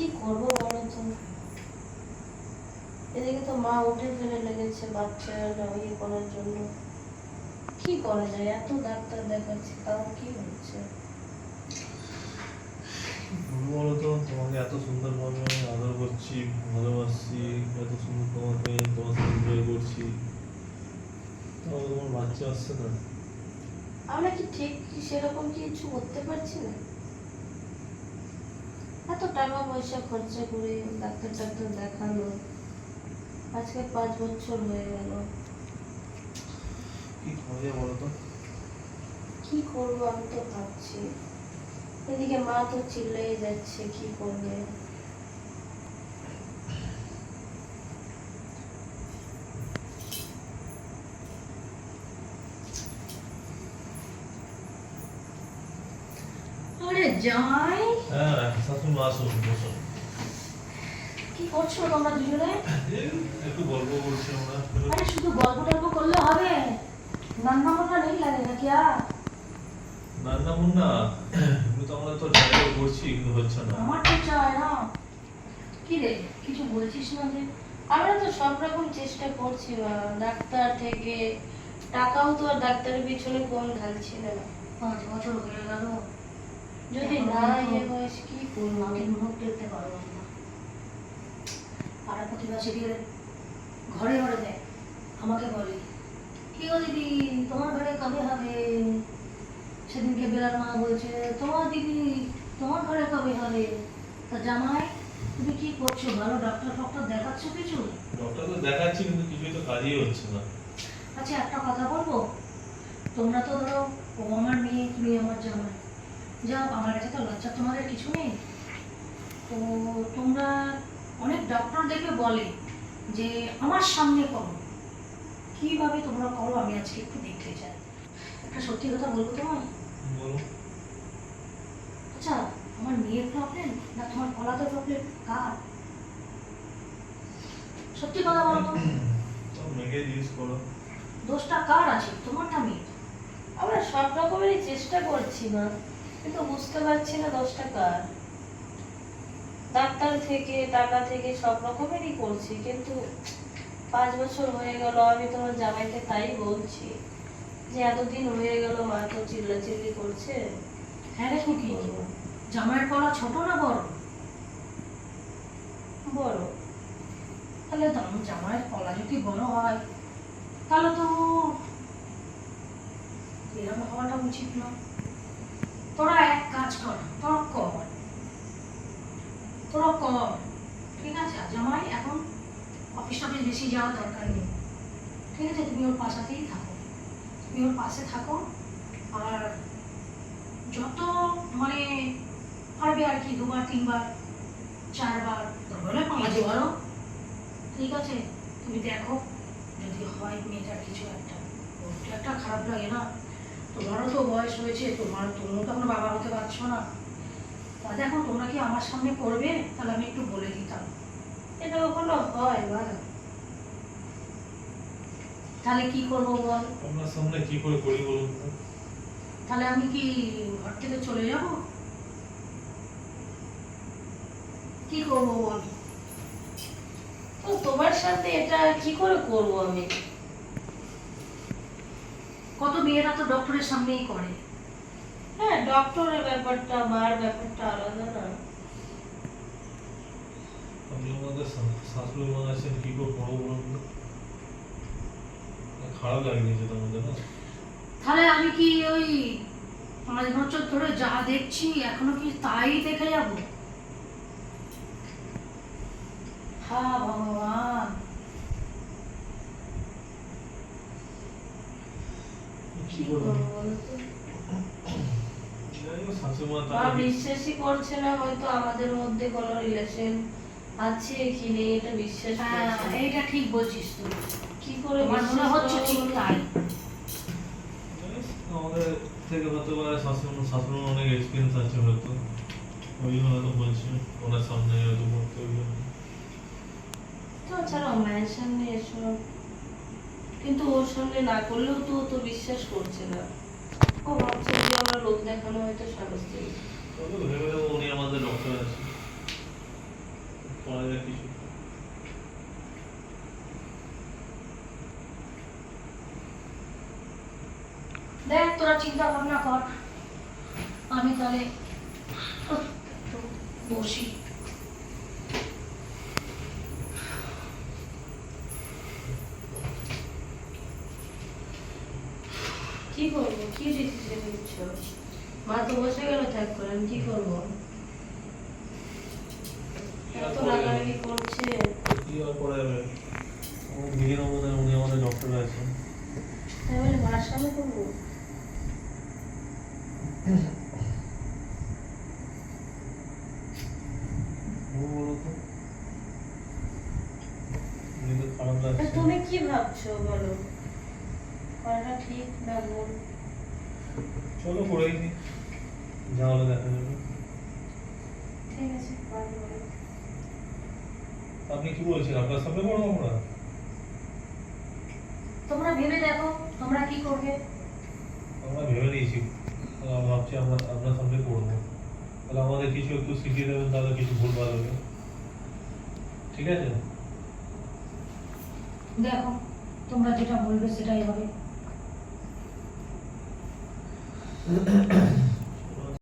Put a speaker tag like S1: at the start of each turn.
S1: কি করব বলো তো? এদিকে তো মা উঠে ফেলে লেগেছে বাচ্চা ইয়ে করার জন্য। কি করা যায়? এত ডাক্তার দেখাচ্ছি তাও কি হচ্ছে?
S2: বলব বলো তো তোমাকে এত সুন্দরভাবে আমি আদর করছি ভালোবাসছি এত সুন্দর তোমাকে তোমার সাথে এনজয় করছি। তাও তোমার বাচ্চা আসছে না।
S1: আমরা কি ঠিক সেরকম কিছু করতে পারছি না? এত টাকা পয়সা খরচা করে ডাক্তার টাক্তার দেখানো আজকে পাঁচ বছর হয়ে গেল।
S2: কি করবে বলো তো?
S1: কি করব আমি তো ভাবছি। এদিকে মা তো চিল্লাই যাচ্ছে কি করবে? জামাই
S2: হ্যাঁ শাশুড়ি মা আসুন
S1: কি করছ তোমরা দুজনে?
S2: একটু গল্প করছি আমরা।
S1: আরে শুধু গল্প টল্প করলে হবে? রান্না বান্না নেই লাগে নাকি আর?
S2: রান্না মুন্না তো আমরা তো ট্রাই করছি কিন্তু হচ্ছে না।
S1: আমার তো চায় না। কি রে কিছু বলছিস না যে? আমরা তো সব রকম চেষ্টা করছি ডাক্তার থেকে। টাকাও তো আর ডাক্তারের পিছনে কম ঢালছি না।
S3: পাঁচ বছর হয়ে গেল।
S1: যদি না ইয়ে বয়স কি করব?
S3: মাকে মুখ দেখতে পারব না। পাড়া প্রতিবেশীদের ঘরে ঘরে দেয়। আমাকে বলে কি গো দিদি তোমার ঘরে কবে হবে? সেদিনকে বেলার মা বলছে তোমার দিদি তোমার ঘরে কবে হবে? তা জামাই তুমি কি করছ? ভালো ডাক্তার ফক্টর দেখাচ্ছ কিছু?
S2: ডক্টর তো দেখাচ্ছি কিন্তু কিছুই তো কাজই হচ্ছে না।
S3: আচ্ছা একটা কথা বলব? তোমরা তো ধরো ও আমার মেয়ে তুমি আমার জামাই। যা আমার কাছে তো লজ্জা তোমাদের কিছু নেই? তো তোমরা অনেক ডক্টর দেখে বলে যে আমার সামনে করো। কীভাবে তোমরা করো আমি আজকে একটু দেখতে চাই। একটা সত্যি কথা বলব তোমায়? আচ্ছা আমার মেয়ের প্রবলেম না তোমার কলাতে প্রবলেম কার? সত্যি কথা বলো তো।
S2: তো মেয়েকে জিজ্ঞেস করো।
S3: দোষটা কার আছে? তোমারটা মেয়ে
S1: আমরা সব রকমেরই চেষ্টা করছি না কিন্তু বুঝতে পারছি না দশ টাকার ডাক্তার থেকে টাকা থেকে সব রকমেরই করছি কিন্তু পাঁচ বছর হয়ে গেল আমি তোমার জামাইকে তাই বলছি যে এতদিন হয়ে গেল মা তো চিল্লাচিল্লি করছে।
S3: হ্যাঁ রে খুকি জামাইয়ের কলা ছোট না বড়?
S1: বড়।
S3: তাহলে দাম জামাইয়ের কলা যদি বড় হয় তাহলে তো এরকম হওয়াটা উচিত না? তোরা এক কাজ কর, তোরা কর। তোরা কর। ঠিক আছে জামাই, এখন অফিস টফিস বেশি যাওয়ার দরকার নেই। ঠিক আছে, তুমি ওর পাশাতেই থাকো। তুমি ওর পাশে থাকো, আর যত মানে পারবে আর কি, দুবার, তিনবার, চারবার হলে পাঁচবারও ঠিক আছে, তুমি দেখো যদি হয় মেয়েটার কিছু একটা। একটা খারাপ লাগে না। তোমারও তো বয়স হয়েছে তোমার তুমিও তো এখন বাবা হতে পারছ না। তা দেখো তোমরা কি আমার সামনে করবে তাহলে আমি একটু বলে দিতাম।
S1: এটা কখনো হয় মা
S3: তাহলে কি করব বল?
S2: আপনার সামনে কি করে করি বলুন
S3: তাহলে আমি কি ঘর থেকে চলে যাব? কি করব বল?
S1: তো তোমার সাথে এটা কি করে করব আমি?
S3: কত মেয়েরা তো ডক্টরের সামনেই করে।
S1: হ্যাঁ ডক্টরের ব্যাপারটা মার ব্যাপারটা আলাদা না।
S2: আপনি আমাদের শাশুড়ি মা আছেন কি করে করব বলুন তো? খারাপ লাগিয়েছে তোমাদের না?
S3: তাহলে আমি কি ওই পাঁচ বছর ধরে যা দেখছি এখনও কি তাই দেখে যাব? হা ভগবান।
S2: কি করব?
S1: তো? বিশ্বাসই করছে না হয়তো আমাদের মধ্যে কোনো রিলেশন আছে কি নেই এটা বিশ্বাস
S3: হ্যাঁ এইটা ঠিক বলছিস তুই।
S1: কি করে
S3: মনে হচ্ছে ঠিক তাই।
S2: আমাদের থেকে হতে পারে শাশুড়ি শাশুড়ি অনেক এক্সপিরিয়েন্স আছে হয়তো। ওই জন্য হয়তো বলছি ওনার সামনে হয়তো বলতে জন্য
S1: তাছাড়া মায়ের সামনে এসব কিন্তু ওর সামনে না করলেও তো ও তো বিশ্বাস করছে না। ও ভাবছে যে আমরা লোক দেখানো হয়তো সাহস দিই
S2: উনি আমাদের ডক্টর আছে। করা যায় কিছু।
S3: দেখ তোরা চিন্তা ভাবনা কর। আমি তাহলে বসি
S1: কি করব কি ডিসিশন নিচ্ছ মা তো বসে গেল ত্যাগ করে আমি কি করব? এত রাগারাগি করছে।
S2: কি আর করা যাবে নিজের আমাদের উনি আমাদের ডক্টর আছেন।
S1: তাই বলে করব?
S2: ও বলো তো। নিজে খারাপ
S1: তুমি কি ভাবছ বলো? করাটা ঠিক না ভুল।
S2: চলো করেই নি যা হলো দেখা যাবে।
S1: ঠিক আছে
S2: আপনি কি বলছেন? আপনার সামনে করব আমরা?
S3: তোমরা ভেবে দেখো তোমরা কি করবে?
S2: আমরা ভেবে নিয়েছি। ভাবছি আমরা আপনার সামনে করব তাহলে আমাদের কিছু একটু শিখিয়ে দেবেন তাহলে কিছু ভুল ভালো হবে। ঠিক আছে?
S3: দেখো তোমরা যেটা বলবে সেটাই হবে। Mm-hmm.